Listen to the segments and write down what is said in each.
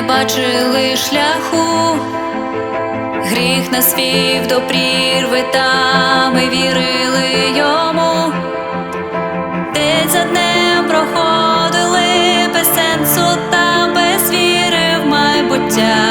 не бачили шляху, гріх нас вів до прірви, та ми вірили йому, де за днем проходили без сенсу та без віри в майбуття.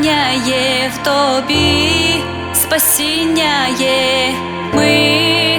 спасіння є в тобі, спасіння є ми.